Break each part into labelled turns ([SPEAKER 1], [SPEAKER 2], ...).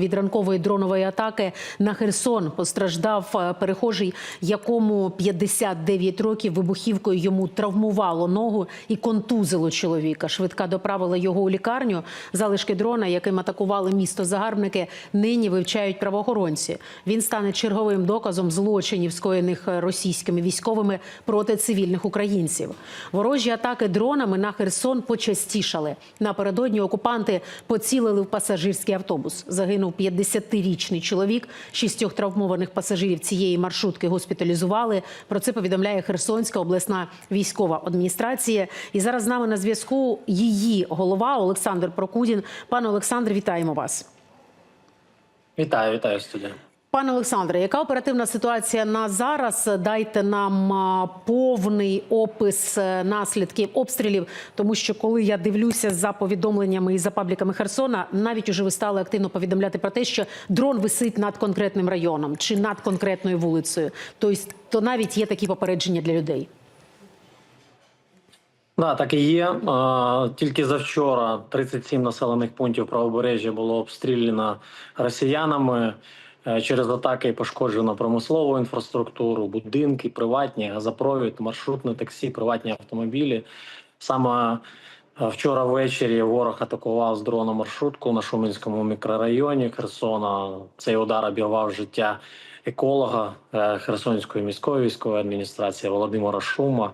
[SPEAKER 1] Від ранкової дронової атаки на Херсон постраждав е, перехожий, якому 59 років вибухівкою йому травмувало ногу і контузило чоловіка. Швидка доправила його у лікарню. Залишки дрона, яким атакували місто загарбники, нині вивчають правоохоронці. Він стане черговим доказом злочинів, скоєних е, російськими військовими проти цивільних українців. Ворожі атаки дронами на Херсон почастішали. Напередодні окупанти поцілили в пасажирський автобус. Загинув 50-річний чоловік. Шістьох травмованих пасажирів цієї маршрутки госпіталізували. Про це повідомляє Херсонська обласна військова адміністрація. І зараз з нами на зв'язку її голова Олександр Прокудін. Пане Олександр, вітаємо вас.
[SPEAKER 2] Вітаю, вітаю студія.
[SPEAKER 1] Пане Олександре, яка оперативна ситуація на зараз? Дайте нам повний опис е, наслідків обстрілів, тому що коли я дивлюся за повідомленнями і за пабліками Херсона, навіть уже ви стали активно повідомляти про те, що дрон висить над конкретним районом чи над конкретною вулицею. Тобто, то навіть є такі попередження для людей.
[SPEAKER 2] Да, так і є. Тільки завчора 37 населених пунктів правобережжя було обстріляно росіянами. Е, Через атаки пошкоджено промислову інфраструктуру, будинки, приватні, газопровід, маршрутне таксі, приватні автомобілі. Саме е, вчора ввечері ворог атакував з дрона маршрутку на Шуминському мікрорайоні Херсона. Цей удар обірвав життя еколога е, Херсонської міської військової адміністрації Володимира Шума.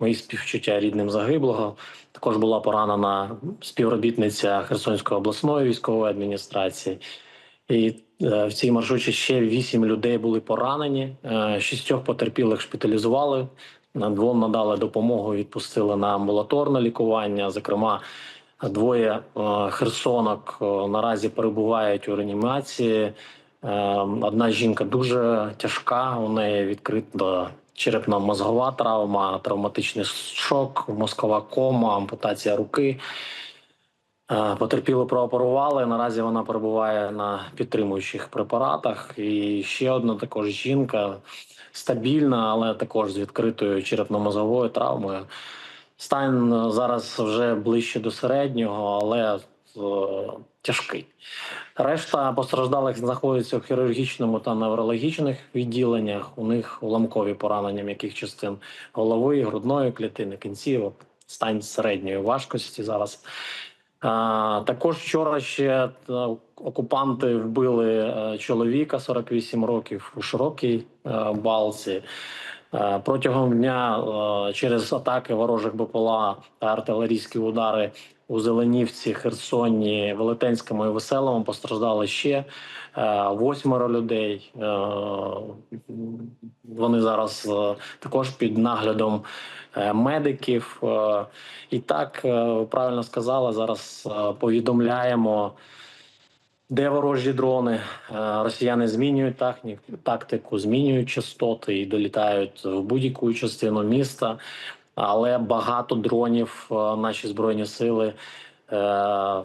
[SPEAKER 2] Мої співчуття рідним загиблого. Також була поранена співробітниця Херсонської обласної військової адміністрації. І в цій маршруті ще вісім людей були поранені. Е, шістьох потерпілих шпиталізували. Двом надали допомогу, відпустили на амбулаторне лікування. Зокрема, двоє е, херсонок е, наразі перебувають у реанімації. Е, Одна жінка дуже тяжка. У неї відкрита черепно-мозгова травма, травматичний шок, мозкова кома, ампутація руки. Е, Потерпілу прооперували. Наразі вона перебуває на підтримуючих препаратах. І ще одна також жінка стабільна, але також з відкритою черепно-мозговою травмою. Стан зараз вже ближче до середнього, але е, тяжкий. Решта постраждалих знаходяться в хірургічному та неврологічних відділеннях. У них уламкові поранення м'яких частин голови, грудної клітини, кінцівок, стан середньої важкості зараз. Також вчора ще е, окупанти вбили е, чоловіка 48 років у широкій е, балці. Е, Протягом дня е, через атаки ворожих БПЛА та артилерійські удари у Зеленівці, Херсоні, Велетенському і Веселому постраждали ще е, восьмеро людей. Вони зараз також під наглядом медиків. І так ви правильно сказали, зараз повідомляємо. Де ворожі дрони? Е, Росіяни змінюють техні- тактику, змінюють частоти і долітають в будь-яку частину міста. Але багато дронів е, наші збройні сили е,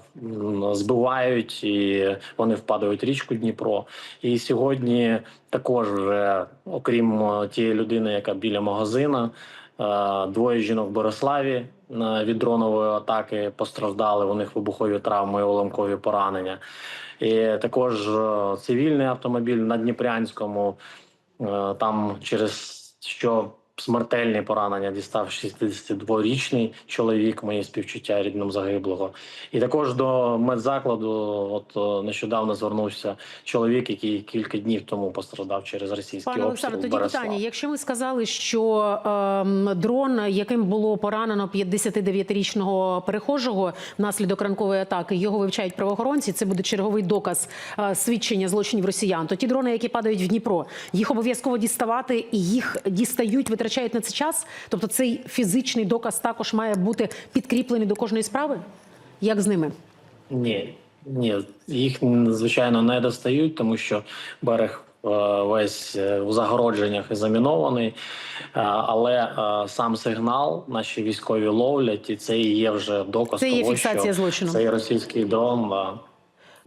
[SPEAKER 2] збивають і вони впадають в річку Дніпро. І сьогодні також вже, окрім тієї людини, яка біля магазина, двоє жінок в Бориславі від дронової атаки постраждали. У них вибухові травми і уламкові поранення. І також е, цивільний автомобіль на Дніпрянському. е, Там через що смертельні поранення дістав 62-річний чоловік, мої співчуття рідним загиблого. І також до медзакладу, от е, нещодавно звернувся чоловік, який кілька днів тому постраждав через російський
[SPEAKER 1] Пане
[SPEAKER 2] обстріл.
[SPEAKER 1] Олександре, тоді питання. Якщо ми сказали, що ем, дрон, яким було поранено 59-річного перехожого внаслідок ранкової атаки, його вивчають правоохоронці. Це буде черговий доказ е, свідчення злочинів росіян. То ті дрони, які падають в Дніпро, їх обов'язково діставати і їх дістають, витрачають на це час. Тобто цей фізичний доказ також має бути підкріплений до кожної справи. Як з ними?
[SPEAKER 2] Ні, ні, їх звичайно не достають, тому що берег е, весь е, у загородженнях і замінований. Е, Але е, сам сигнал наші військові ловлять, і це і є вже доказ
[SPEAKER 1] Це є
[SPEAKER 2] того,
[SPEAKER 1] фіксація
[SPEAKER 2] що
[SPEAKER 1] злочину.
[SPEAKER 2] цей російський дрон.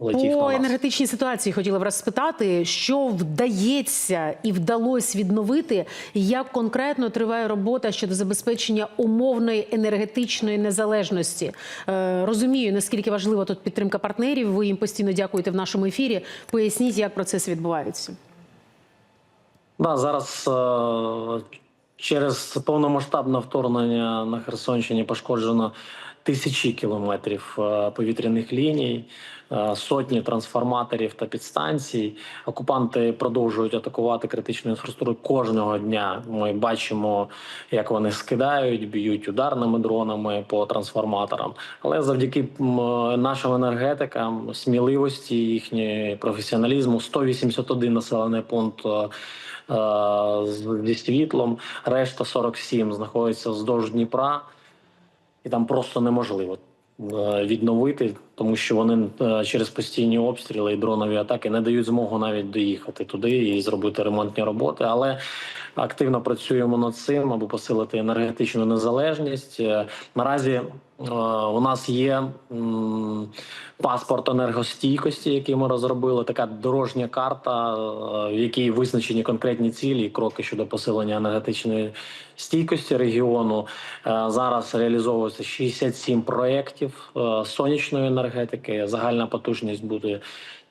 [SPEAKER 2] Летів
[SPEAKER 1] По
[SPEAKER 2] на нас.
[SPEAKER 1] енергетичній ситуації хотіла б розпитати, що вдається і вдалося відновити, і як конкретно триває робота щодо забезпечення умовної енергетичної незалежності. Е, розумію, наскільки важлива тут підтримка партнерів. Ви їм постійно дякуєте в нашому ефірі. Поясніть, як процес відбувається.
[SPEAKER 2] Да, зараз е, через повномасштабне вторгнення на Херсонщині пошкоджено тисячі кілометрів е, повітряних ліній, сотні трансформаторів та підстанцій. Окупанти продовжують атакувати критичну інфраструктуру кожного дня. Ми бачимо, як вони скидають, б'ють ударними дронами по трансформаторам. Але завдяки нашим енергетикам, сміливості їхньої професіоналізму, 181 населений пункт. е, е, зі світлом, решта 47 знаходиться вздовж Дніпра, і там просто неможливо е, відновити, тому що вони е, через постійні обстріли і дронові атаки не дають змогу навіть доїхати туди і зробити ремонтні роботи. Але активно працюємо над цим, аби посилити енергетичну незалежність. Е, Наразі е, у нас є паспорт енергостійкості, який ми розробили. Така дорожня карта, в якій визначені конкретні цілі і кроки щодо посилення енергетичної стійкості регіону. Зараз реалізовується 67 проєктів сонячної енергетики. Загальна потужність буде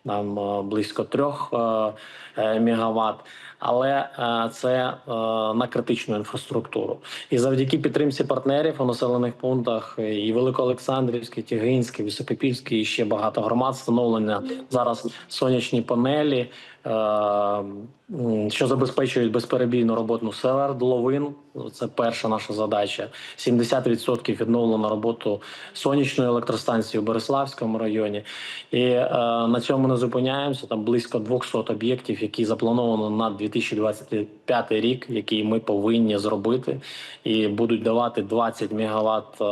[SPEAKER 2] нам е, близько трьох. Але е, це е, на критичну інфраструктуру, і завдяки підтримці партнерів у населених пунктах і Великоолександрівський, Тігинський, Високопільський, і ще багато громад встановлення зараз сонячні панелі, е, що забезпечують безперебійну роботу свердловин. Це перша наша задача. 70% відновлено роботу сонячної електростанції у Береславському районі. І е, на цьому не зупиняємося. Там близько 200 об'єктів, які заплановано на 2025 рік, які ми повинні зробити, і будуть давати 20 мегаватт.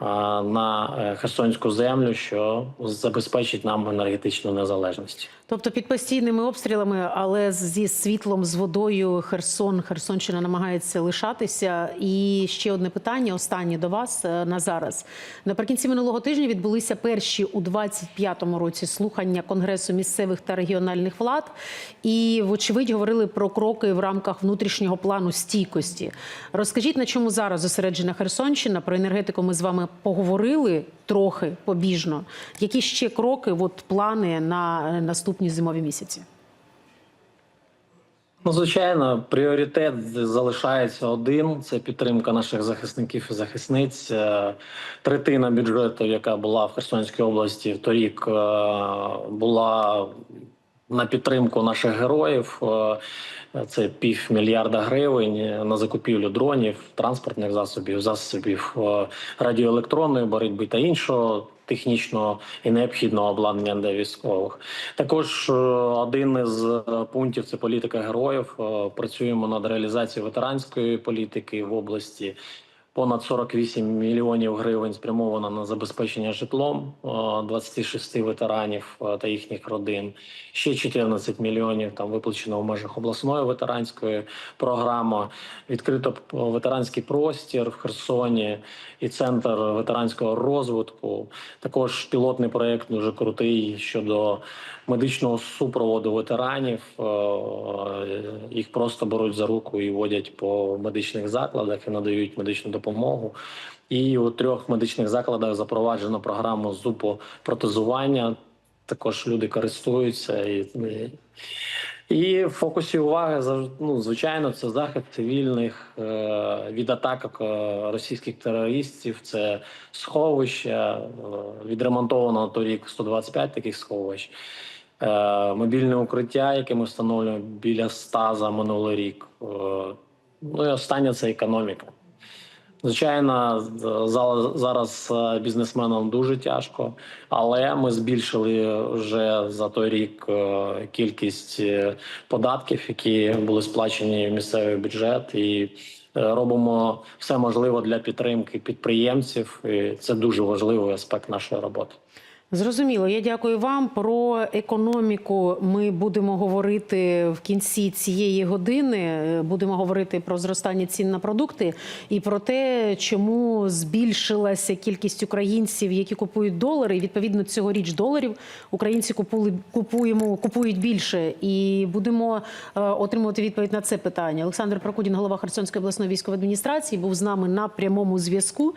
[SPEAKER 2] На е, Херсонську землю, що забезпечить нам енергетичну незалежність.
[SPEAKER 1] Тобто під постійними обстрілами, але зі світлом, з водою Херсон, Херсонщина намагається лишатися. І ще одне питання, останнє до вас е, на зараз. Наприкінці минулого тижня відбулися перші у 25-му році слухання Конгресу місцевих та регіональних влад. І, вочевидь, говорили про кроки в рамках внутрішнього плану стійкості. Розкажіть, на чому зараз зосереджена Херсонщина? Про енергетику ми з вами поговорили трохи побіжно. Які ще кроки, от плани на е, наступні зимові місяці?
[SPEAKER 2] Ну, звичайно, пріоритет залишається один: це підтримка наших захисників і захисниць. Е, Третина бюджету, яка була в Херсонській області торік, е, була на підтримку наших героїв. Е, Це півмільярда гривень на закупівлю дронів, транспортних засобів, засобів е, радіоелектронної боротьби та іншого технічного і необхідного обладнання для військових. Також е, один із пунктів це політика героїв. Працюємо над реалізацією ветеранської політики в області. Понад 48 мільйонів гривень спрямовано на забезпечення житлом е, 26 ветеранів е, та їхніх родин. Ще 14 мільйонів там виплачено в межах обласної ветеранської програми. Відкрито ветеранський простір в Херсоні і центр ветеранського розвитку. Також пілотний проект дуже крутий щодо медичного супроводу ветеранів. Е, Їх просто беруть за руку і водять по медичних закладах і надають медичну допомогу. І у трьох медичних закладах запроваджено програму зубопротезування. Також люди користуються і. І в фокусі уваги ну, звичайно, це захист цивільних е, від атак е, російських терористів. Це сховища. Е, відремонтовано торік 125 таких сховищ. Мобільне укриття, яке ми встановлюємо біля 100 за минулий рік. Ну і останнє це економіка. Звичайно, зараз е, бізнесменам дуже тяжко, але ми збільшили вже за той рік е, кількість е, податків, які були сплачені в місцевий бюджет, і робимо все можливе для підтримки підприємців. І це дуже важливий аспект нашої роботи.
[SPEAKER 1] Зрозуміло, я дякую вам. Про економіку ми будемо говорити в кінці цієї години. Е, Будемо говорити про зростання цін на продукти і про те, чому збільшилася кількість українців, які купують долари. І відповідно цьогоріч доларів українці купули купуємо, купують більше. І будемо е, отримувати відповідь на це питання. Олександр Прокудін, голова Херсонської обласної військової адміністрації, був з нами на прямому зв'язку.